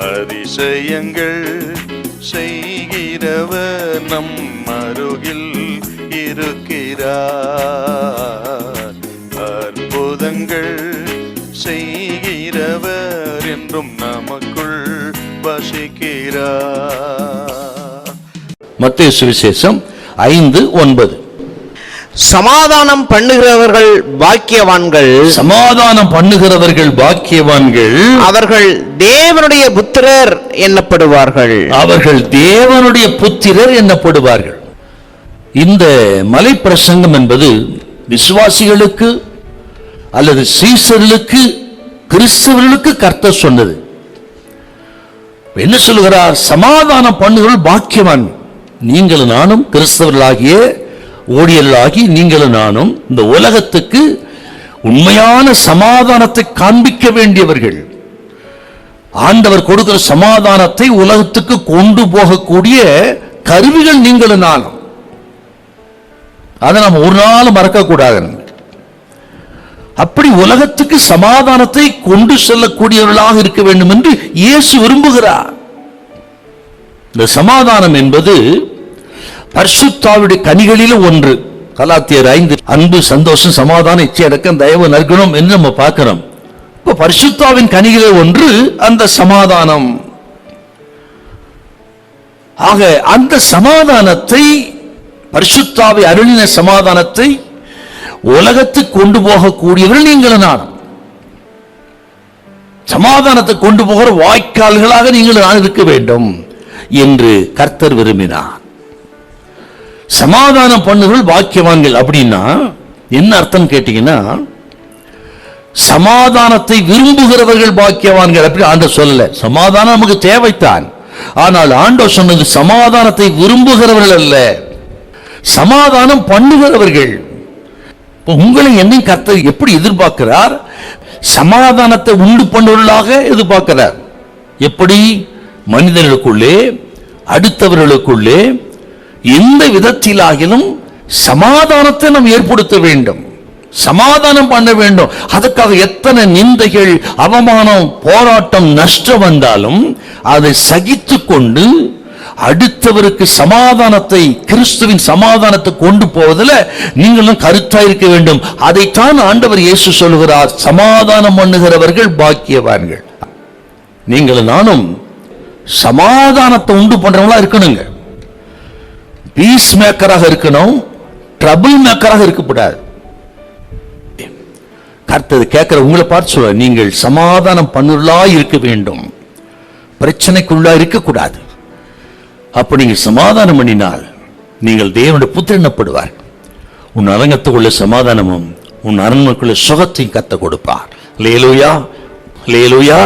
அதிசயங்கள் செய்கிறவர் நம் அருகில் இருக்கிறார். அற்புதங்கள் செய்கிறவர் என்றும் நமக்குள் வசிக்கிறார். மத்திய சுவிசேஷம் ஐந்து ஒன்பது. சமாதானம் பண்ணுகிறவர்கள் பாக்கியவான்கள். சமாதானம் பண்ணுகிறவர்கள் பாக்கியவான்கள். அவர்கள் தேவனுடைய புத்திரர் எண்ணப்படுவார்கள் அவர்கள் தேவனுடைய புத்திரர் என்னப்படுவார்கள். இந்த மலை பிரசங்கம் என்பது விசுவாசிகளுக்கு அல்லது சீசர்களுக்கு கிறிஸ்தவர்களுக்கு கர்த்தர் சொன்னது. என்ன சொல்லுகிறார்? சமாதானம் பண்ணுகிறவர்கள் பாக்கியவான். நீங்களும் நானும் கிறிஸ்தவர்களாகிய ஓடியல்லாகி நீங்களும் நானும் இந்த உலகத்துக்கு உண்மையான சமாதானத்தை காண்பிக்க வேண்டியவர்கள். ஆண்டவர் கொடுக்கிற சமாதானத்தை உலகத்துக்கு கொண்டு போகக்கூடிய கருவிகள் நீங்களும் நானும். அதை நாம் ஒரு நாள் மறக்கக்கூடாது. அப்படி உலகத்துக்கு சமாதானத்தை கொண்டு செல்லக்கூடியவர்களாக இருக்க வேண்டும் என்று இயேசு விரும்புகிறார். இந்த சமாதானம் என்பது பர்சுத்தாவுடைய கனிகளில ஒன்று. கலாத்தியர் ஐந்து அன்பு சந்தோஷம் சமாதானம் இச்சையடக்கம் தயவு நற்குணம் என்று நம்ம பார்க்கிறோம். இப்போ பரிசுத்தாவின் கனிகளில் ஒன்று அந்த சமாதானம். ஆக அந்த சமாதானத்தை பரிசுத்தாவை அருளின சமாதானத்தை உலகத்துக்கு கொண்டு போகக்கூடியவர்கள் நீங்கள் நான் சமாதானத்தை கொண்டு போகிற வாய்க்கால்களாக நீங்கள் நான் இருக்க வேண்டும் என்று கர்த்தர் விரும்பினார். சமாதானம் பண்ணுகள் பாக்கியவான்கள் அப்படின்னா என்ன அர்த்தம் கேட்டீங்கன்னா சமாதானத்தை விரும்புகிறவர்கள் பாக்கியவான்கள் அப்படி ஆண்டவர் சொல்லல. சமாதானம் நமக்கு தேவைத்தான். ஆனால் ஆண்டவர் சொன்னது சமாதானத்தை விரும்புகிறவர்கள் அல்ல. சமாதானம் பண்ணுகிறவர்கள். இப்போ உங்களை என்னையும் கர்த்தர் எப்படி எதிர்பார்க்கிறார்? சமாதானத்தை உண்டு பண்ணுவர்களாக எதிர்பார்க்கிறார். எப்படி? மனிதர்களுக்குள்ளே அடுத்தவர்களுக்குள்ளே எந்த விதத்திலாகிலும் சமாதானத்தை நாம் ஏற்படுத்த வேண்டும். சமாதானம் பண்ண வேண்டும். அதுக்காக எத்தனை நிந்தைகள் அவமானம் போராட்டம் நஷ்டம் வந்தாலும் அதை சகித்து கொண்டு அடுத்தவருக்கு சமாதானத்தை கிறிஸ்துவின் சமாதானத்தை கொண்டு போவதில் நீங்களும் கருத்தா இருக்க வேண்டும். அதைத்தான் ஆண்டவர் இயேசு சொல்கிறார் சமாதானம் பண்ணுகிறவர்கள் பாக்கியவான்கள். நீங்கள் நானும் சமாதானத்தை உண்டு பண்றவங்களா இருக்கணுங்க. பீஸ் மேக்கராக இருக்கணும் ட்ரபிள் மேக்கராக இருக்கக்கூடாது கர்த்தது கேட்கிற உங்களை பார்த்து சொல்ல நீங்கள் சமாதானம் பண்ணுள்ளா இருக்க வேண்டும். பிரச்சனைக்குள்ளா இருக்கக்கூடாது. அப்போ நீங்கள் சமாதானம் பண்ணினால் நீங்கள் தேவனுடைய புத்திரனப்படுவார் உன் அரங்கத்துக்குள்ள சமாதானமும் உன் அரண்மனைக்குள்ள சுகத்தையும் கத்த கொடுப்பார். லேலுயா லேலுயா